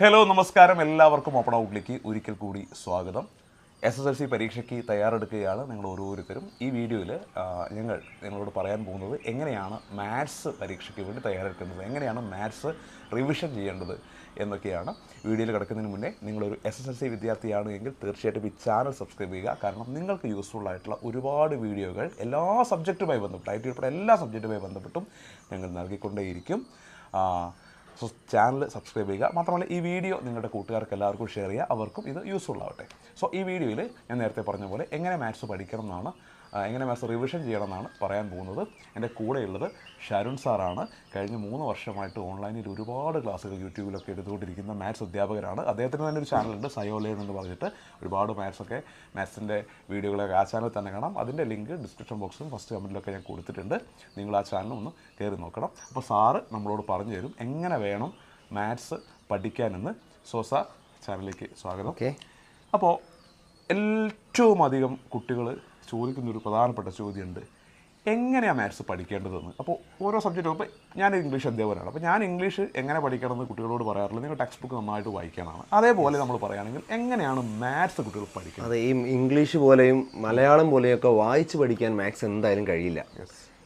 Hello നമസ്കാരം. എല്ലാവർക്കും open ഔട്ട്ലേക്ക് ഒരിക്കൽ കൂടി സ്വാഗതം. എസ് എസ് എൽ സി പരീക്ഷയ്ക്ക് തയ്യാറെടുക്കുകയാണ് നിങ്ങൾ ഓരോരുത്തരും. ഈ വീഡിയോയിൽ ഞങ്ങൾ നിങ്ങളോട് പറയാൻ പോകുന്നത് എങ്ങനെയാണ് മാത്സ് പരീക്ഷയ്ക്ക് വേണ്ടി തയ്യാറെടുക്കുന്നത്? എങ്ങനെയാണ് മാത്സ് റിവിഷൻ ചെയ്യേണ്ടത് എന്നൊക്കെയാണ്. വീഡിയോയിൽ കിടക്കുന്നതിന് മുന്നേ നിങ്ങളൊരു എസ് എസ് എൽ സി വിദ്യാർത്ഥിയാണ് എങ്കിൽ തീർച്ചയായിട്ടും ഈ ചാനൽ സബ്സ്ക്രൈബ് ചെയ്യുക. കാരണം നിങ്ങൾക്ക് യൂസ്ഫുൾ ആയിട്ടുള്ള ഒരുപാട് വീഡിയോകൾ എല്ലാ സബ്ജക്റ്റുമായി ബന്ധപ്പെട്ട് ഐ ടി ഉൾപ്പെടെ എല്ലാ സബ്ജക്റ്റുമായി ബന്ധപ്പെട്ടും ഞങ്ങൾ നൽകിക്കൊണ്ടേയിരിക്കും. സോ ചാനൽ സബ്സ്ക്രൈബ് ചെയ്യുക. മാത്രമല്ല ഈ വീഡിയോ നിങ്ങളുടെ കൂട്ടുകാർക്ക് എല്ലാവർക്കും ഷെയർ ചെയ്യുക. അവർക്കും ഇത് യൂസ്ഫുൾ ആവട്ടെ. സോ ഈ വീഡിയോയിൽ ഞാൻ നേരത്തെ പറഞ്ഞ പോലെ എങ്ങനെ മാത്സ് പഠിക്കണം എന്നാണ് എങ്ങനെ മാത്സ് റിവിഷൻ ചെയ്യണമെന്നാണ് പറയാൻ പോകുന്നത്. എന്റെ കൂടെയുള്ളത് ഷരുൺ സാറാണ്. കഴിഞ്ഞ മൂന്ന് വർഷമായിട്ട് ഓൺലൈനിൽ ഒരുപാട് ക്ലാസ്സുകൾ യൂട്യൂബിലൊക്കെ എടുത്തുകൊണ്ടിരിക്കുന്ന മാത്സ് അധ്യാപകരാണ്. അദ്ദേഹത്തിന് തന്നെ ഒരു ചാനലുണ്ട് സയോലേൺ എന്ന് പറഞ്ഞിട്ട്. ഒരുപാട് മാത്സൊക്കെ മാത്സിന്റെ വീഡിയോകളൊക്കെ ആ ചാനൽ തന്നെ കാണാം. അതിന്റെ ലിങ്ക് ഡിസ്ക്രിപ്ഷൻ ബോക്സിലും ഫസ്റ്റ് കമന്റിലൊക്കെ ഞാൻ കൊടുത്തിട്ടുണ്ട്. നിങ്ങൾ ആ ചാനൽ ഒന്ന് കയറി നോക്കണം. അപ്പോൾ സാറ് നമ്മളോട് പറഞ്ഞു തരും എങ്ങനെ വേണം മാത്സ് പഠിക്കാനെന്ന്. സോ സാർ ചാനലിലേക്ക് സ്വാഗതം. ഓക്കെ അപ്പോൾ ഏറ്റവും അധികം കുട്ടികൾ ചോദിക്കുന്നൊരു പ്രധാനപ്പെട്ട ചോദ്യമുണ്ട്. എങ്ങനെയാണ് മാത്സ് പഠിക്കേണ്ടതെന്ന്? അപ്പോൾ ഓരോ സബ്ജക്റ്റും ഇപ്പോൾ ഞാൻ ഇംഗ്ലീഷ് അധ്യാപകനാണ്. അപ്പോൾ ഞാൻ ഇംഗ്ലീഷ് എങ്ങനെ പഠിക്കണമെന്ന് കുട്ടികളോട് പറയാറുള്ളത് നിങ്ങൾ ടെക്സ്റ്റ് ബുക്ക് നന്നായിട്ട് വായിക്കാനാണ്. അതേപോലെ നമ്മൾ പറയുകയാണെങ്കിൽ എങ്ങനെയാണ് മാത്സ് കുട്ടികൾ പഠിക്കുന്നത്? അതെ ഈ ഇംഗ്ലീഷ് പോലെയും മലയാളം പോലെയൊക്കെ വായിച്ച് പഠിക്കാൻ മാത്സ് എന്തായാലും കഴിയില്ല.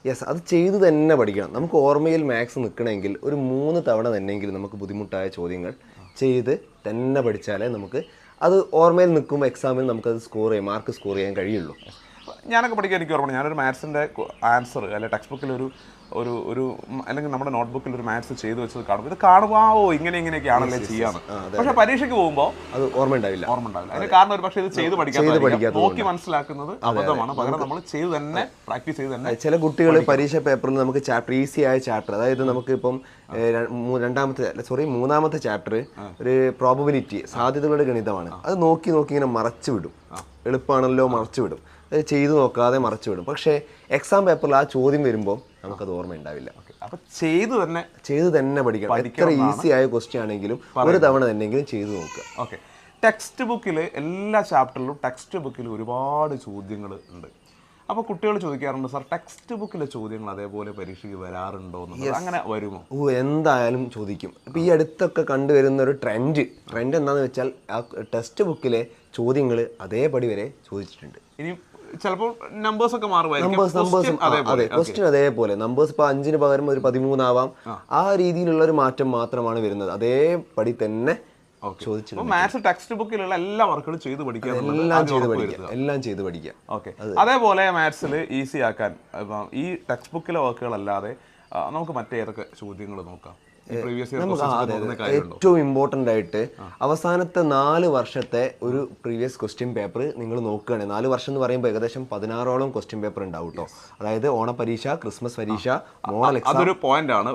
യെസ് അത് ചെയ്തു തന്നെ പഠിക്കണം. നമുക്ക് ഓർമ്മയിൽ മാത്സ് നിൽക്കണമെങ്കിൽ ഒരു മൂന്ന് തവണ തന്നെയെങ്കിലും നമുക്ക് ബുദ്ധിമുട്ടായ ചോദ്യങ്ങൾ ചെയ്ത് തന്നെ പഠിച്ചാലേ നമുക്ക് അത് ഓർമ്മയിൽ നിൽക്കുമ്പോൾ എക്സാമിൽ നമുക്കത് സ്കോർ ചെയ്യാം മാർക്ക് സ്കോർ ചെയ്യാൻ കഴിയുള്ളൂ. ഞാനൊക്കെ പഠിക്കാൻ എനിക്ക് ഓർമ്മ ഞാനൊരു മാത്സിന്റെ ആൻസർ അല്ലെ ടെക്സ്റ്റ് ബുക്കിൽ ഒരു ഒരു ഒരു അല്ലെങ്കിൽ നമ്മുടെ നോട്ട്ബുക്കിൽ ഒരു മാത്സ് ചെയ്തു വെച്ചത് കാണും ഇത് കാണുവാവോ ഇങ്ങനെ ഇങ്ങനെയൊക്കെയാണല്ലേ ചെയ്യാന്ന്. പക്ഷെ പരീക്ഷയ്ക്ക് പോകുമ്പോൾ അത് ഓർമ്മ ഉണ്ടാവില്ല ഓർമ്മ ഉണ്ടാവില്ല അതിന് കാരണം ഒരു പക്ഷേ ഇത് ചെയ്ത് പഠിക്കാൻ നോക്കി മനസ്സിലാക്കുന്നത് അബദ്ധമാണ്. പകരം നമ്മൾ ചെയ്ത് തന്നെ പ്രാക്ടീസ് ചെയ്ത് തന്നെ ചില കുട്ടികൾ പരീക്ഷ പേപ്പറിൽ നമുക്ക് ചാപ്റ്റർ ഈസി ആയ ചാപ്റ്റർ അതായത് നമുക്ക് ഇപ്പം രണ്ടാമത്തെ സോറി മൂന്നാമത്തെ ചാപ്റ്റർ ഒരു പ്രോബബിലിറ്റി സാധ്യതകളുടെ ഗണിതമാണ്. അത് നോക്കി നോക്കി ഇങ്ങനെ മറച്ചു വിടും. എളുപ്പമാണല്ലോ മറച്ചു വിടും. ചെയ്തു നോക്കാതെ മറച്ചു വിടും. പക്ഷേ എക്സാം പേപ്പറിൽ ആ ചോദ്യം വരുമ്പോൾ നമുക്കത് ഓർമ്മ ഉണ്ടാവില്ല. അപ്പൊ ചെയ്തു തന്നെ ചെയ്തു തന്നെ പഠിക്കണം. എത്ര ഈസി ആയ ക്വസ്റ്റ്യൻ ആണെങ്കിലും ഒരു തവണ തന്നെ ചെയ്തു നോക്കുക. ഓക്കെ. ടെക്സ്റ്റ് ബുക്കിൽ എല്ലാ ചാപ്റ്ററിലും ടെക്സ്റ്റ് ബുക്കിൽ ഒരുപാട് ചോദ്യങ്ങൾ ഉണ്ട്. അപ്പോൾ കുട്ടികൾ ചോദിക്കാറുണ്ട് സാർ ടെക്സ്റ്റ് ബുക്കിലെ ചോദ്യങ്ങൾ അതേപോലെ പരീക്ഷയ്ക്ക് വരാറുണ്ടോ? അങ്ങനെ വരുമോ? ഓ എന്തായാലും ചോദിക്കും. ഇപ്പം ഈ അടുത്തൊക്കെ കണ്ടുവരുന്ന ഒരു ട്രെൻഡ് ട്രെൻഡ് എന്താണെന്ന് വെച്ചാൽ ആ ടെക്സ്റ്റ് ബുക്കിലെ ചോദ്യങ്ങൾ അതേപടി വരെ ചോദിച്ചിട്ടുണ്ട്. ഇനി ചിലപ്പോൾ നമ്പേഴ്സ് ഒക്കെ മാറുമായിരിക്കും. അതെ ക്വസ്റ്റ്യൻ അതേപോലെ. നമ്പേഴ്സ് ഇപ്പൊ അഞ്ചിന് പകരം ഒരു പതിമൂന്നാവാം. ആ. രീതിയിലുള്ള ഒരു മാറ്റം മാത്രമാണ് വരുന്നത്. അതേപടി തന്നെ മാത്സ് ടെക്സ്റ്റ് ബുക്കിലുള്ള എല്ലാ വർക്കുകളും ചെയ്ത് പഠിക്കുക എല്ലാം ചെയ്തു ഉറപ്പ് എല്ലാം ചെയ്ത് പഠിക്കുക. ഓക്കെ അതേപോലെ മാത്സിൽ ഈസി ആക്കാൻ. ഇപ്പം ഈ ടെക്സ്റ്റ് ബുക്കിലെ വർക്കുകളല്ലാതെ നമുക്ക് മറ്റേതൊക്കെ ചോദ്യങ്ങൾ നോക്കാം. ഏറ്റവും ഇമ്പോർട്ടന്റ് ആയിട്ട് അവസാനത്തെ നാല് വർഷത്തെ ഒരു പ്രീവിയസ് ക്വസ്റ്റ്യൻ പേപ്പർ നിങ്ങൾ നോക്കുകയാണെങ്കിൽ നാല് വർഷം എന്ന് പറയുമ്പോൾ ഏകദേശം പതിനാറോളം ക്വസ്റ്റ്യൻ പേപ്പർ ഉണ്ടാവും കേട്ടോ അതായത് ഓണപരീക്ഷ ക്രിസ്മസ് പരീക്ഷ മോഡൽ അതൊരു പോയിന്റ് ആണ്.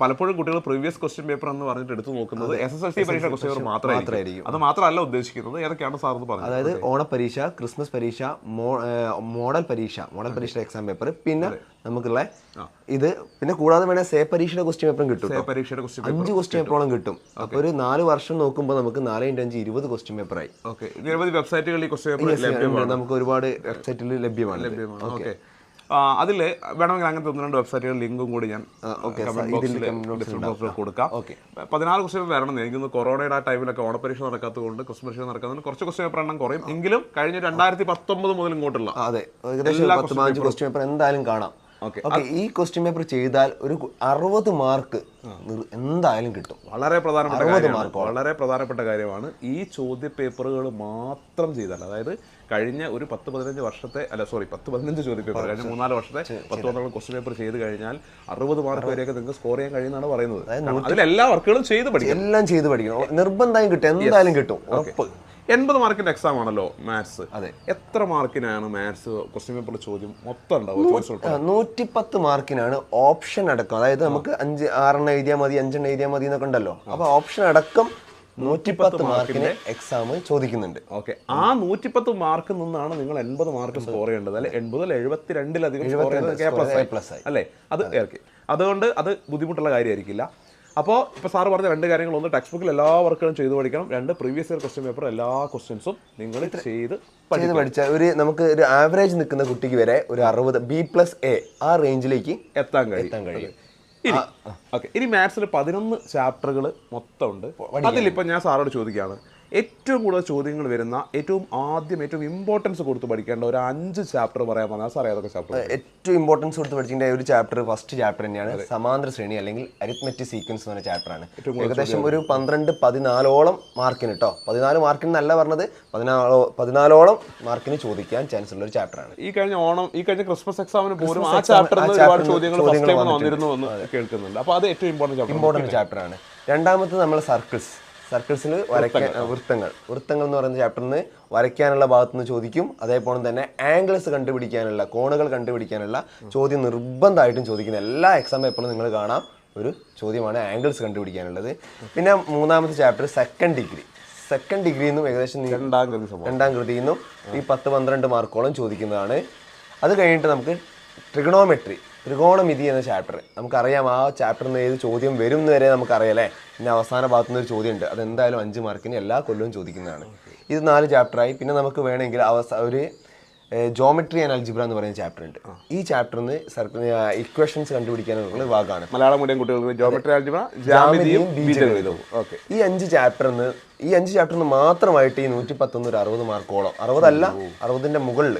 പലപ്പോഴും കുട്ടികൾ പ്രീവിയസ് ക്വസ്റ്റ്യൻ പേപ്പർ എന്ന് പറഞ്ഞിട്ട് എടുത്തു നോക്കുന്നത് എസ് എസ് എൽ സി പരീക്ഷ ക്വസ്റ്റ്യൻ പേപ്പർ മാത്രമായിരിക്കും. അത് മാത്രമല്ല ഉദ്ദേശിക്കുന്നത്. ഏതൊക്കെയാണ് സാർ എന്ന് പറഞ്ഞത്? അതായത് ഓണപരീക്ഷ ക്രിസ്മസ് പരീക്ഷ മോഡൽ പരീക്ഷ മോഡൽ പരീക്ഷയുടെ എക്സാം പേപ്പർ പിന്നെ നമുക്കുള്ള. ഇത് പിന്നെ കൂടാതെ വേണേൽ സേ പരീക്ഷയുടെ ക്വസ്റ്റ്യൻ പേപ്പറും കിട്ടും. പരീക്ഷയുടെ ക്വസ്റ്റ്യൻ അഞ്ച് ക്വസ്റ്റ്യൻ പേപ്പറോളം കിട്ടും. അപ്പോൾ ഒരു നാല് വർഷം നോക്കുമ്പോൾ നമുക്ക് നാല് ഇന്റു അഞ്ച് ഇരുപത് ക്വസ്റ്റ്യൻ പേപ്പറായി ഓക്കെ. നിരവധി വെബ്സൈറ്റുകളിൽ ക്വസ്റ്റ്യൻ പേപ്പർ നമുക്ക് ഒരുപാട് വെബ്സൈറ്റിൽ ലഭ്യമാണ്. ഓക്കെ. അതിൽ വേണമെങ്കിൽ അങ്ങനത്തെ ഒന്ന് രണ്ട് വെബ്സൈറ്റുകൾ ലിങ്കും കൂടി ഞാൻ കൊടുക്കാം. പതിനാറ് ക്വസ്റ്റ്യൻ വരണം എനിക്ക് എനിക്കൊന്ന് കൊറോണയുടെ ആ ടൈമിലൊക്കെ ഓണപരീക്ഷ നടക്കാത്തത് കൊണ്ട് ക്വസ്റ്റ്യൻ പരീക്ഷ നടക്കാത്തതുകൊണ്ട് കുറച്ച് ക്വസ്റ്റ്യൻ പേപ്പർ എണ്ണം കുറയും. എങ്കിലും കഴിഞ്ഞ രണ്ടായിരത്തി പത്തൊമ്പത് മുതൽ ഇങ്ങോട്ടുള്ള അതെ. ക്വസ്റ്റ്യൻ പേപ്പർ എന്തായാലും കാണാം. ഈ ക്വസ്റ്റ്യൻ പേപ്പർ ചെയ്താൽ ഒരു അറുപത് മാർക്ക് എന്തായാലും കിട്ടും. വളരെ പ്രധാനപ്പെട്ട കാര്യമാണ്. വളരെ പ്രധാനപ്പെട്ട കാര്യമാണ്. ഈ ചോദ്യ പേപ്പറുകൾ മാത്രം ചെയ്താൽ അതായത് കഴിഞ്ഞ ഒരു പത്ത് പതിനഞ്ച് വർഷത്തെ അല്ല സോറി പത്ത് പതിനഞ്ച് ചോദ്യ പേപ്പർ കഴിഞ്ഞ മൂന്നാൽ വർഷത്തെ പത്ത് പന്ത്രണ്ട് ക്വസ്റ്റ്യൻ പേപ്പർ ചെയ്ത് കഴിഞ്ഞാൽ അറുപത് മാർക്ക് വരെയൊക്കെ നിങ്ങൾക്ക് സ്കോർ ചെയ്യാൻ കഴിയുന്നതാണ് പറയുന്നത്. അതിൽ എല്ലാ വർക്കുകളും ചെയ്ത് പഠിക്കും എല്ലാം ചെയ്ത് പഠിക്കണം. നിർബന്ധമായും കിട്ടും. എന്തായാലും കിട്ടും. ഉറപ്പ്. എൺപത് മാർക്കിന്റെ എക്സാം ആണല്ലോ മാത്സ് അതെ. എത്ര മാർക്കിനാണ് മാത്സ് ക്വസ്റ്റ്യൻ പേപ്പറിൽ ചോദ്യം മൊത്തം ഉണ്ടാവും നൂറ്റി പത്ത് മാർക്കിനാണ് ഓപ്ഷൻ അടക്കം. അതായത് നമുക്ക് അഞ്ച് ആറെണ്ണം എഴുതിയാൽ മതി അഞ്ചെണ്ണം എഴുതിയാൽ മതി എന്നൊക്കെ ഉണ്ടല്ലോ. അപ്പൊ ഓപ്ഷൻ അടക്കം നൂറ്റിപ്പത്ത് മാർക്കിന് എക്സാം ചോദിക്കുന്നുണ്ട്. ഓക്കെ ആ നൂറ്റിപ്പത്ത് മാർക്ക് നിന്നാണ് നിങ്ങൾ എൺപത് മാർക്ക് സ്കോർ ചെയ്യേണ്ടത്. അല്ലെ? എൺപതിൽ എഴുപത്തിരണ്ടിലധികം സ്കോർ ചെയ്യുന്നത്. അല്ലേ? അത് അതുകൊണ്ട് അത് ബുദ്ധിമുട്ടുള്ള കാര്യമായിരിക്കില്ല. അപ്പോൾ ഇപ്പോൾ സാറ് പറഞ്ഞ രണ്ട് കാര്യങ്ങൾ ഒന്ന് ടെക്സ്റ്റ് ബുക്കിൽ എല്ലാ വർക്കുകളും ചെയ്തു പഠിക്കണം. രണ്ട് പ്രീവിയസ് ഇയർ ക്വസ്റ്റ്യൻ പേപ്പർ എല്ലാ ക്വസ്റ്റ്യൻസും നിങ്ങൾ ചെയ്ത് ചെയ്ത് പഠിച്ചാൽ ഒരു നമുക്ക് ഒരു ആവറേജ് നിൽക്കുന്ന കുട്ടിക്ക് വരെ ഒരു അറുപത് ബി പ്ലസ് എ ആ റേഞ്ചിലേക്ക് എത്താൻ കഴിയും. എത്താൻ കഴിയും. ഇനി ഓക്കെ. ഇനി മാത്സിൽ പതിനൊന്ന് ചാപ്റ്ററുകൾ മൊത്തമുണ്ട് അതിലിപ്പോൾ ഞാൻ സാറോട് ചോദിക്കുകയാണ്. ഏറ്റവും കൂടുതൽ ചോദ്യങ്ങൾ വരുന്ന ഏറ്റവും ആദ്യം ഏറ്റവും ഇമ്പോർട്ടൻസ് കൊടുത്ത് പഠിക്കേണ്ട ഒരു അഞ്ച് ചാപ്റ്റർ പറയാൻ പറഞ്ഞാൽ സാർ ഏതൊക്കെ ചാപ്റ്റർ ഏറ്റവും ഇമ്പോർട്ടൻസ് കൊടുത്ത് പഠിക്കേണ്ട ഒരു ചാപ്റ്റർ ഫസ്റ്റ് ചാപ്റ്റർ തന്നെയാണ് സമാന്തര ശ്രേണി അല്ലെങ്കിൽ അരിത്മെറ്റിക് സീക്വൻസ് എന്ന് പറഞ്ഞ ചാപ്റ്റർ ആണ്. ഏകദേശം ഒരു പന്ത്രണ്ട് പതിനാലോളം മാർക്കിന് കേട്ടോ പതിനാല് മാർക്കിന് അല്ല പറഞ്ഞത് പതിനാലോ പതിനാലോളം മാർക്കിന് ചോദിക്കാൻ ചാൻസ് ഉള്ള ഒരു ചാപ്റ്റർ ആണ്. ഈ കഴിഞ്ഞ ഓണം ഈ കഴിഞ്ഞ ക്രിസ്മസ് എക്സാമിന് പോലും ആ ചാപ്റ്ററിൽ ഒരുപാട് ചോദ്യങ്ങൾ വന്നിരുന്നു എന്ന് കേൾക്കുന്നുണ്ട്. അപ്പോൾ അത് ഏറ്റവും ഇമ്പോർട്ടന്റ് ചാപ്റ്റർ ഇമ്പോർട്ടന്റ് ചാപ്റ്റർ ആണ്. രണ്ടാമത്തെ നമ്മൾ സർക്കിൾസ് സർക്കിൾസിൽ വരയ്ക്കാൻ വൃത്തങ്ങൾ. വൃത്തങ്ങൾ. എന്ന് പറയുന്ന ചാപ്റ്ററിൽ നിന്ന് വരയ്ക്കാനുള്ള ഭാഗത്ത് നിന്ന് ചോദിക്കും. അതേപോലെ തന്നെ ആംഗിൾസ് കണ്ടുപിടിക്കാനുള്ള കോണുകൾ കണ്ടുപിടിക്കാനുള്ള ചോദ്യം നിർബന്ധമായിട്ടും ചോദിക്കുന്ന എല്ലാ എക്സാം പേപ്പറിലും നിങ്ങൾ കാണാം. ഒരു ചോദ്യമാണ് ആംഗിൾസ് കണ്ടുപിടിക്കാനുള്ളത്. പിന്നെ മൂന്നാമത്തെ ചാപ്റ്റർ സെക്കൻഡ് ഡിഗ്രി സെക്കൻഡ് ഡിഗ്രിയിൽ നിന്നും ഏകദേശം രണ്ടാം കൃതിയിൽ നിന്നും ഈ പത്ത് പന്ത്രണ്ട് മാർക്കോളം ചോദിക്കുന്നതാണ്. അത് കഴിഞ്ഞിട്ട് നമുക്ക് ട്രിഗണോമെട്രി ത്രികോണമിതി എന്ന ചാപ്റ്റർ നമുക്കറിയാം ആ ചാപ്റ്ററിൽ നിന്ന് ഏത് ചോദ്യം വരും വരെ നമുക്കറിയാലേ പിന്നെ അവസാന ഭാഗത്തു നിന്ന് ഒരു ചോദ്യം ഉണ്ട് അതെന്തായാലും അഞ്ച് മാർക്കിന് എല്ലാ കൊല്ലവും ചോദിക്കുന്നതാണ്. ഇത് നാല് ചാപ്റ്ററായി പിന്നെ നമുക്ക് വേണമെങ്കിൽ അവസ ഒരു ജോമെട്രി ആൻഡ് അൽജിബ്ര എന്ന് പറയുന്ന ചാപ്റ്റർ ഉണ്ട്. ഈ ചാപ്റ്ററിൽ നിന്ന് ഇക്വേഷൻസ് കണ്ടുപിടിക്കാനുള്ള ഭാഗമാണ്. മലയാളം മീഡിയം കുട്ടികൾക്ക് ജോമെട്രി അൽജിബ്ര ജാമിതിയും ബീജഗണിതവും ഓക്കെ ഈ അഞ്ച് ചാപ്റ്ററിന് ഈ അഞ്ച് ചാപ്റ്ററിന് മാത്രമായിട്ട് ഈ നൂറ്റി പത്തൊന്ന് ഒരു അറുപത് മാർക്കോളം. അറുപതല്ല അറുപതിന്റെ മുകളിൽ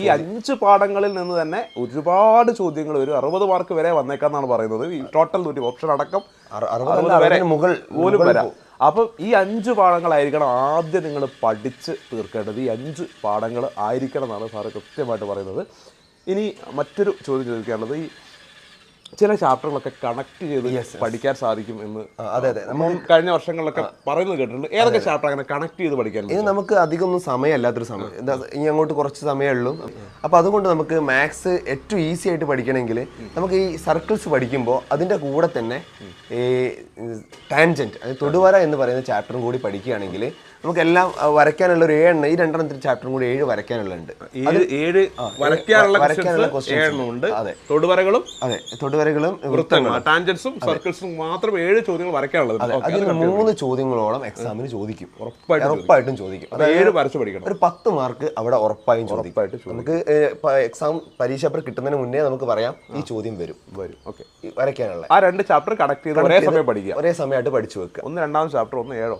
ഈ അഞ്ച് പാഠങ്ങളിൽ നിന്ന് തന്നെ ഒരുപാട് ചോദ്യങ്ങൾ ഒരു അറുപത് മാർക്ക് വരെ വന്നേക്കാന്നാണ് പറയുന്നത്. ഈ ടോട്ടൽ നൂറ്റി ഓപ്ഷൻ അടക്കം അറുപത് വരെ മുകൾ പോലും വരാം. അപ്പം ഈ അഞ്ച് പാഠങ്ങളായിരിക്കണം ആദ്യം നിങ്ങൾ പഠിച്ച് തീർക്കേണ്ടത്. ഈ അഞ്ച് പാഠങ്ങൾ ആയിരിക്കണം എന്നാണ് സാറ് കൃത്യമായിട്ട് പറയുന്നത്. ഇനി മറ്റൊരു ചോദ്യം ചോദിക്കാനുള്ളത്. ഈ ചില ചാപ്റ്ററുകളൊക്കെ കണക്ട് ചെയ്ത് പഠിക്കാൻ സാധിക്കും എന്ന് അതെ അതെ. നമ്മൾ കഴിഞ്ഞ വർഷങ്ങളിലൊക്കെ പറയുന്നത് കേട്ടിട്ടുണ്ട്. ഏതൊക്കെ ചാപ്റ്റർ അങ്ങനെ കണക്ട് ചെയ്ത് പഠിക്കാൻ ഇത് നമുക്ക് അധികമൊന്നും സമയമല്ലാത്തൊരു സമയം. ഇനി അങ്ങോട്ട് കുറച്ച് സമയമേ ഉള്ളൂ. അപ്പോൾ അതുകൊണ്ട് നമുക്ക് മാത്സ് ഏറ്റവും ഈസി ആയിട്ട് പഠിക്കണമെങ്കിൽ നമുക്ക് ഈ സർക്കിൾസ് പഠിക്കുമ്പോൾ അതിന്റെ കൂടെ തന്നെ ഈ ടാൻജന്റ് അതായത് തൊടുവര എന്ന് പറയുന്ന ചാപ്റ്ററും കൂടി പഠിക്കുകയാണെങ്കിൽ നമുക്കെല്ലാം വരയ്ക്കാനുള്ള ഒരു ഏഴെണ്ണം ഈ രണ്ടെണ്ണത്തിൽ ചാപ്റ്ററും കൂടി ഏഴ് വരയ്ക്കാനുള്ളുണ്ട് ഏഴ് വരയ്ക്കാനുള്ള വരയ്ക്കാനുള്ള questions ഉണ്ട് അതെ. തൊടുവരകളും അതെ തൊടുവരകളും വൃത്തങ്ങളും. ടാൻജൻസും സർക്കിൾസും മാത്രം ഏഴ് ചോദ്യങ്ങൾ വരയ്ക്കാനുള്ളത് അതിൽ മൂന്ന് ചോദ്യങ്ങളോളം എക്സാമിന് ചോദിക്കും. ഉറപ്പായിട്ടും ചോദിക്കും. ഏഴ് വരച്ച് പഠിക്കണം. ഒരു പത്ത് മാർക്ക് അവിടെ ഉറപ്പായും ചോദിക്കും. ഉറപ്പായിട്ട് നമുക്ക് എക്സാം പരീക്ഷ പേപ്പർ കിട്ടുന്നതിന് മുന്നേ നമുക്ക് പറയാം ഈ ചോദ്യം വരും. വരും. ഓക്കെ വരയ്ക്കാനുള്ള. ആ രണ്ട് ചാപ്റ്റർ കണക്ട് ചെയ്ത് ഒരേ സമയം പഠിക്കുക. ഒരേ സമയമായിട്ട് പഠിച്ചു വെക്കുക. ഒന്ന് രണ്ടാമത്തെ ചാപ്റ്റർ ഒന്ന് ഏഴോ?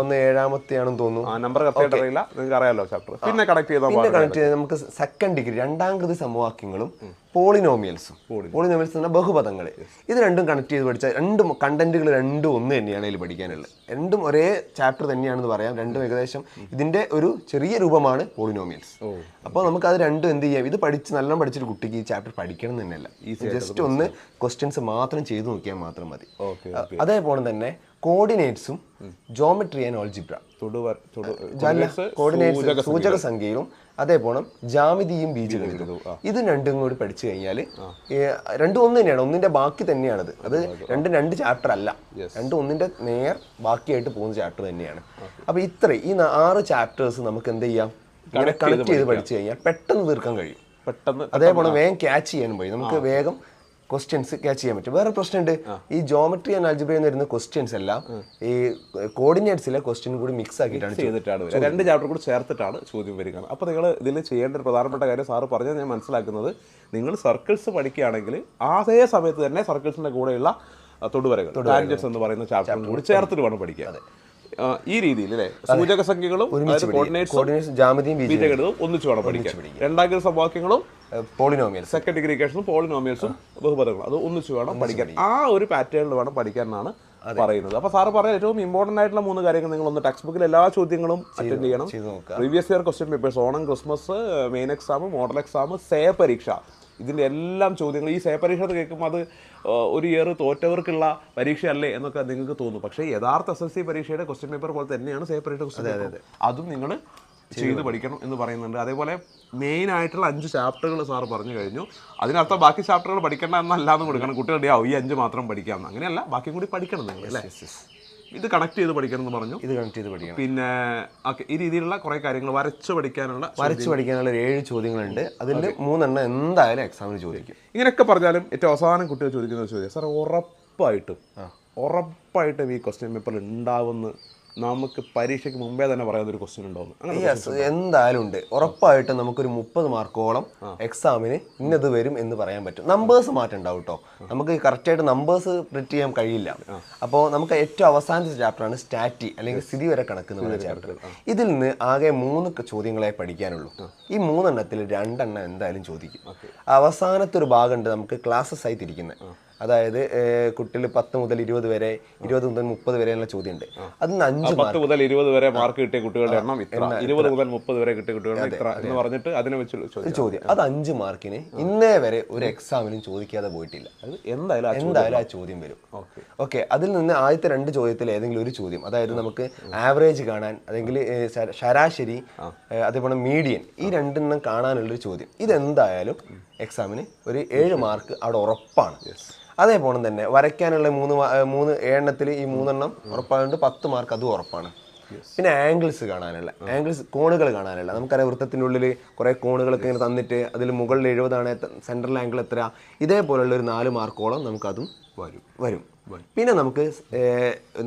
ഒന്ന് ഏഴാമത്തെയാണെന്ന് തോന്നുന്നു. ആ നമ്പർ കറക്റ്റ് അറിയില്ല. നിങ്ങൾക്ക് അറിയാലോ ചാപ്റ്റർ പിന്നെ കണക്ട് ചെയ്താൽ കണക്ട് ചെയ്ത് നമുക്ക് സെക്കൻഡ് ഡിഗ്രി രണ്ടാം കൃതി സമവാക്യങ്ങളും പോളിനോമിയൽസും. പോളിനോമിയൽസ് എന്ന ബഹുപദങ്ങൾ ഇത് രണ്ടും കണക്ട് ചെയ്ത് പഠിച്ചാൽ രണ്ടും കണ്ടന്റുകൾ രണ്ടും ഒന്ന് തന്നെയാണ് ഇതിൽ പഠിക്കാനുള്ളത്. രണ്ടും ഒരേ ചാപ്റ്റർ തന്നെയാണെന്ന് പറയാം. രണ്ടും ഏകദേശം ഇതിന്റെ ഒരു ചെറിയ രൂപമാണ് പോളിനോമിയൽസ്. അപ്പോൾ നമുക്ക് അത് രണ്ടും എന്ത് ചെയ്യാം? ഇത് പഠിച്ച് നല്ലോണം പഠിച്ചൊരു കുട്ടിക്ക് ഈ ചാപ്റ്റർ പഠിക്കണം തന്നെയല്ല. ജസ്റ്റ് ഒന്ന് ക്വസ്റ്റ്യൻസ് മാത്രം ചെയ്തു നോക്കിയാൽ മാത്രം മതി. അതേപോലെ തന്നെ കോർഡിനേറ്റ്സും ജോമെട്രി ആൻഡ് ഓൾജിബ്ര കോർഡിനേറ്റ്സ് സൂചക സംഖ്യയിലും അതേപോലെ ജാമിതിയും ബീജഗണിതവും. ഇത് രണ്ടും കൂടി പഠിച്ചു കഴിഞ്ഞാൽ രണ്ടും ഒന്ന് തന്നെയാണ്. ഒന്നിന്റെ ബാക്കി തന്നെയാണത്. അത് രണ്ടും രണ്ട് ചാപ്റ്റർ അല്ല. രണ്ടും ഒന്നിന്റെ നേർ ബാക്കിയായിട്ട് പോകുന്ന ചാപ്റ്റർ തന്നെയാണ്. അപ്പൊ ഇത്ര. ഈ ആറ് ചാപ്റ്റേഴ്സ് നമുക്ക് എന്ത് ചെയ്യാം? കണക്ട് ചെയ്ത് പഠിച്ചു കഴിഞ്ഞാൽ പെട്ടെന്ന് തീർക്കാൻ കഴിയും. പെട്ടെന്ന് അതേപോലെ വേഗം ക്യാച്ച് ചെയ്യാനും പോയി. നമുക്ക് വേഗം ക്വസ്റ്റ്യൻസ് ക്യാച്ച് ചെയ്യാൻ പറ്റും. വേറെ പ്രശ്നമുണ്ട്. ഈ ജോമെട്രി ആൻഡ് അൽജിബ്രയിൽ വരുന്ന ക്വസ്റ്റ്യൻസ് എല്ലാം ഈ കോർഡിനേറ്റ്സിലെ ക്വസ്റ്റ്യൻ കൂടി മിക്സ് ആക്കിയിട്ടാണ് ചെയ്തിട്ടാണ് വരുന്നത് രണ്ട് ചാപ്റ്റർ കൂടി ചേർത്തിട്ടാണ് ചോദ്യം വരിക. അപ്പോൾ നിങ്ങൾ ഇതിൽ ചെയ്യേണ്ട ഒരു പ്രധാനപ്പെട്ട കാര്യം സാറ് പറഞ്ഞത് ഞാൻ മനസ്സിലാക്കുന്നത് നിങ്ങൾ സർക്കിൾസ് പഠിക്കുകയാണെങ്കിൽ അതേ സമയത്ത് തന്നെ സർക്കിൾസിന്റെ കൂടെയുള്ള തൊടുവരകൾ ടാൻജൻസ് എന്ന് പറയുന്ന ചാപ്റ്റർ കൂടി ചേർത്തിട്ട് വേണം പഠിക്കുക ഈ രീതിയിൽ അല്ലേ? സൂചക സംഖ്യകളും ഒന്നിച്ചു കോർഡിനേറ്റ്സ് ജാമിതിയും ബീജ ബീജഗണിതവും ഒന്നിച്ച് വേണം പഠിക്കാൻ. രണ്ടാം സമവാക്യങ്ങളും പോളിനോമിയൽ സെക്കൻഡ് ഡിഗ്രി ഇക്വേഷനും പോളിനോമിയൽസും ബഹുപദങ്ങളും. അത് ഒന്നിച്ചു വേണം പഠിക്കാൻ. ആ ഒരു പാറ്റേണിൽ വേണം പഠിക്കാൻ എന്നാണ് പറയുന്നത്. അപ്പൊ സാറ് പറയാൻ ഏറ്റവും ഇമ്പോർട്ടന്റ് ആയിട്ടുള്ള മൂന്ന് കാര്യങ്ങൾ നിങ്ങൾ ഒന്ന് ടെക്സ്റ്റ് ബുക്കിൽ എല്ലാ ചോദ്യങ്ങളും അറ്റൻഡ് ചെയ്യണം. Previous year question papers Onam Christmas main exam model exam say പരീക്ഷ. ഇതിന്റെ എല്ലാം ചോദ്യങ്ങൾ ഈ സേ പരീക്ഷ എന്ന് കേൾക്കുമ്പോൾ അത് ഒരു ഇയർ തോറ്റവർക്കുള്ള പരീക്ഷയല്ലേ എന്നൊക്കെ നിങ്ങൾക്ക് തോന്നും. പക്ഷേ യഥാർത്ഥ എസ് എസ് സി പരീക്ഷയുടെ ക്വസ്റ്റ്യൻ പേപ്പർ പോലെ തന്നെയാണ് സേ പരീക്ഷ ക്വസ്റ്റ്യൻ പേപ്പർ അതും. നിങ്ങൾ ചെയ്ത് പഠിക്കണം. എന്ന് പറയുന്നുണ്ട്. അതേപോലെ മെയിൻ ആയിട്ടുള്ള അഞ്ച് ചാപ്റ്ററുകൾ സാർ പറഞ്ഞു കഴിഞ്ഞു. അതിനർത്ഥം ബാക്കി ചാപ്റ്ററുകൾ പഠിക്കേണ്ട എന്നല്ലാന്ന് കൊടുക്കണം. കുട്ടികളുടെ ഈ അഞ്ച് മാത്രം പഠിക്കാം അങ്ങനെയല്ല ബാക്കിയും കൂടി പഠിക്കണം നിങ്ങൾ അല്ലേ? ഇത് കണക്ട് ചെയ്ത് പഠിക്കണം എന്ന് പറഞ്ഞു. ഇത് കണക്ട് ചെയ്ത് പഠിക്കണം. പിന്നെ ഓക്കെ ഈ രീതിയിലുള്ള കുറേ കാര്യങ്ങൾ വരച്ചു പഠിക്കാനുള്ള വരച്ചു പഠിക്കാനുള്ള ഒരു ഏഴ് ചോദ്യങ്ങളുണ്ട്. അതിൽ മൂന്നെണ്ണം എന്തായാലും എക്സാമിന് ചോദിക്കും. ഇങ്ങനെയൊക്കെ പറഞ്ഞാലും ഏറ്റവും അവസാനം കുട്ടികൾ ചോദിക്കുന്ന ഒരു ചോദ്യം. സാർ ഉറപ്പായിട്ടും ഉറപ്പായിട്ടും ഈ ക്വസ്റ്റ്യൻ പേപ്പറിൽ ഉണ്ടാവുമെന്ന് നമുക്ക് പരീക്ഷയ്ക്ക് മുമ്പേ തന്നെ പറയുന്ന ഒരു ക്വസ്റ്റ്യൻ ഉണ്ടാവും എന്തായാലും ഉണ്ട്. ഉറപ്പായിട്ടും നമുക്കൊരു മുപ്പത് മാർക്കോളം എക്സാമിന് ഇന്നത് വരും എന്ന് പറയാൻ പറ്റും. നമ്പേഴ്സ് മാറ്റം ഉണ്ടാവും കേട്ടോ നമുക്ക് കറക്റ്റായിട്ട് നമ്പേഴ്സ് പ്രിന്റ് ചെയ്യാൻ കഴിയില്ല. അപ്പോൾ നമുക്ക് ഏറ്റവും അവസാനത്തെ ചാപ്റ്ററാണ് സ്റ്റാറ്റി അല്ലെങ്കിൽ സ്ഥിതി വരെ കണക്ക് എന്ന് പറയുന്ന ചാപ്റ്റർ ഇതിൽ നിന്ന് ആകെ മൂന്ന് ചോദ്യങ്ങളെ പഠിക്കാനുള്ളൂ. ഈ മൂന്നെണ്ണത്തിൽ രണ്ടെണ്ണം എന്തായാലും ചോദിക്കും. അവസാനത്തെ ഒരു ഭാഗമുണ്ട് നമുക്ക് ക്ലാസ്സസ് ആയി തിരിക്കുന്നത് അതായത് കുട്ടികൾ പത്ത് മുതൽ ഇരുപത് വരെ ഇരുപത് മുതൽ മുപ്പത് വരെയുള്ള ചോദ്യമുണ്ട്. ഉണ്ട് അത് അഞ്ച് പത്ത് മുതൽ ഇരുപത് വരെ മാർക്ക് കിട്ടിയ കുട്ടികളുടെ എണ്ണം ഇത്ര. ഇരുപത് മുതൽ മുപ്പത് വരെ കിട്ടിയ കുട്ടികളുടെ ഇത്ര എന്ന് പറഞ്ഞിട്ട് അതിനെ വെച്ച് ചോദ്യം. അത് അഞ്ച് മാർക്കിന് ഇന്നേ വരെ ഒരു എക്സാമിനും ചോദിക്കാതെ പോയിട്ടില്ല. അത് എന്തായാലും ആ ചോദ്യം എന്തായാലും ആ ചോദ്യം വരും. ഓക്കെ. ഓക്കെ അതിൽ നിന്ന് ആദ്യത്തെ രണ്ട് ചോദ്യത്തിൽ ഏതെങ്കിലും ഒരു ചോദ്യം അതായത് നമുക്ക് ആവറേജ് കാണാൻ അല്ലെങ്കിൽ ശരാശരി അതേപോലെ മീഡിയൻ ഈ രണ്ടെണ്ണം കാണാനുള്ളൊരു ചോദ്യം. ഇതെന്തായാലും എക്സാമിന് ഒരു ഏഴ് മാർക്ക് അവിടെ ഉറപ്പാണ്. അതേപോലെ തന്നെ വരയ്ക്കാനുള്ള മൂന്ന് മൂന്ന് ഏഴെണ്ണത്തിൽ ഈ മൂന്നെണ്ണം ഉറപ്പായതുകൊണ്ട് പത്ത് മാർക്ക് അതും ഉറപ്പാണ്. പിന്നെ ആംഗിൾസ് കാണാനുള്ള ആംഗിൾസ് കോണുകൾ കാണാനുള്ള നമുക്കറിയാം വൃത്തത്തിനുള്ളിൽ കുറേ കോണുകളൊക്കെ ഇങ്ങനെ തന്നിട്ട് അതിൽ മുകളിൽ എഴുപതാണ് സെൻട്രൽ ആംഗിൾ എത്ര. ഇതേപോലുള്ള ഒരു നാല് മാർക്കോളം നമുക്കതും വരും. വരും. പിന്നെ നമുക്ക്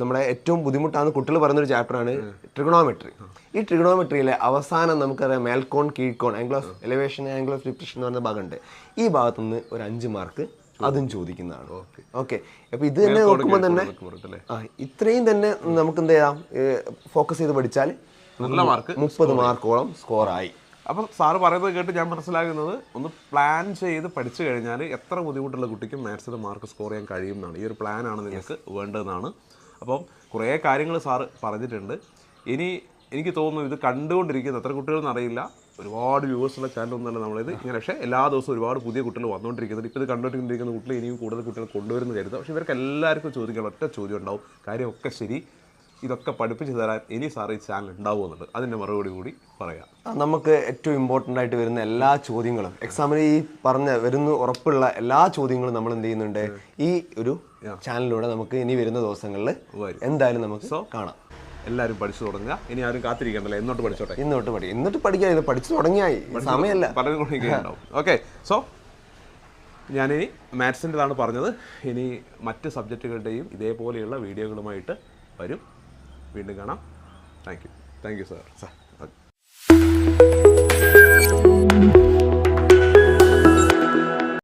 നമ്മുടെ ഏറ്റവും ബുദ്ധിമുട്ടാണ് കുട്ടികൾ പറയുന്നൊരു ചാപ്റ്ററാണ് ട്രിഗണോമെട്രി ഈ ട്രിഗണോമെട്രിയിലെ അവസാനം നമുക്കറിയാം മേൽക്കോൺ കീഴ്ക്കോൺ angle of elevation angle of depression എന്ന് പറയുന്ന ഭാഗമുണ്ട്. ഈ ഭാഗത്തുനിന്ന് ഒരു അഞ്ച് മാർക്ക് അതും ചോദിക്കുന്നതാണ്. ഓക്കെ. അപ്പൊ ഇത് തന്നെ നോക്കുമ്പോൾ തന്നെ ഇത്രയും തന്നെ നമുക്ക് എന്ത് ചെയ്യാം ഫോക്കസ് ചെയ്ത് പഠിച്ചാൽ നല്ല മാർക്ക് മുപ്പത് മാർക്കോളം സ്കോറായി അപ്പം സാറ് പറയുന്നത് കേട്ട് ഞാൻ മനസ്സിലാകുന്നത് ഒന്ന് പ്ലാൻ ചെയ്ത് പഠിച്ചു കഴിഞ്ഞാൽ എത്ര ബുദ്ധിമുട്ടുള്ള കുട്ടിക്കും മാത്സിൽ മാർക്ക് സ്കോർ ചെയ്യാൻ കഴിയും എന്നാണ്. ഈ ഒരു പ്ലാൻ ആണ് നിങ്ങൾക്ക് വേണ്ടതെന്നാണ്. അപ്പം കുറേ കാര്യങ്ങൾ സാറ് പറഞ്ഞിട്ടുണ്ട്. ഇനി എനിക്ക് തോന്നുന്നു ഇത് കണ്ടുകൊണ്ടിരിക്കുന്നത് എത്ര കുട്ടികളെന്ന് അറിയില്ല ഒരുപാട് വ്യൂവേഴ്സുള്ള തന്നെ നമ്മളിത്. ഇങ്ങനെ പക്ഷേ എല്ലാ ദിവസവും ഒരുപാട് പുതിയ കുട്ടികൾ വന്നുകൊണ്ടിരിക്കുന്നത് ഇപ്പോൾ ഇത് കണ്ടുകൊണ്ടിരിക്കുന്ന കുട്ടികൾ ഇനിയും കൂടുതൽ കുട്ടികൾ കൊണ്ടുവരുന്നു കരുതുക. പക്ഷേ ഇവർക്ക് എല്ലാവർക്കും ചോദിക്കാൻ ഒറ്റ ചോദ്യം ഉണ്ടാവും. കാര്യമൊക്കെ ശരി. ഇതൊക്കെ പഠിപ്പിച്ച് തരാൻ ഇനി സാറ് ഈ ചാനൽ ഉണ്ടാവുമെന്നുണ്ട് അതിന്റെ മറുപടി കൂടി പറയാം. നമുക്ക് ഏറ്റവും ഇമ്പോർട്ടന്റ് ആയിട്ട് വരുന്ന എല്ലാ ചോദ്യങ്ങളും എക്സാമിന് ഈ പറഞ്ഞ വരുന്ന ഉറപ്പുള്ള എല്ലാ ചോദ്യങ്ങളും നമ്മൾ എന്ത് ചെയ്യുന്നുണ്ട്? ഈ ഒരു ചാനലിലൂടെ നമുക്ക് ഇനി വരുന്ന ദിവസങ്ങളിൽ എന്തായാലും നമുക്ക് കാണാം. എല്ലാവരും പഠിച്ചു തുടങ്ങുക. ഇനി ആരും കാത്തിരിക്കണ്ടല്ലോ. എന്നോട്ട് പഠിച്ചോട്ടെ? ഇന്നോട്ട് പഠി എന്നിട്ട് പഠിക്കാൻ ഇത് പഠിച്ചു തുടങ്ങിയായി. സമയമല്ല. ഓക്കെ സോ ഞാനിനി മാത്സിന്റെതാണ് പറഞ്ഞത്. ഇനി മറ്റ് സബ്ജക്റ്റുകളുടെയും ഇതേപോലെയുള്ള വീഡിയോകളുമായിട്ട് വരും. വീണ്ടും കാണാം. Thank you thank you sir sir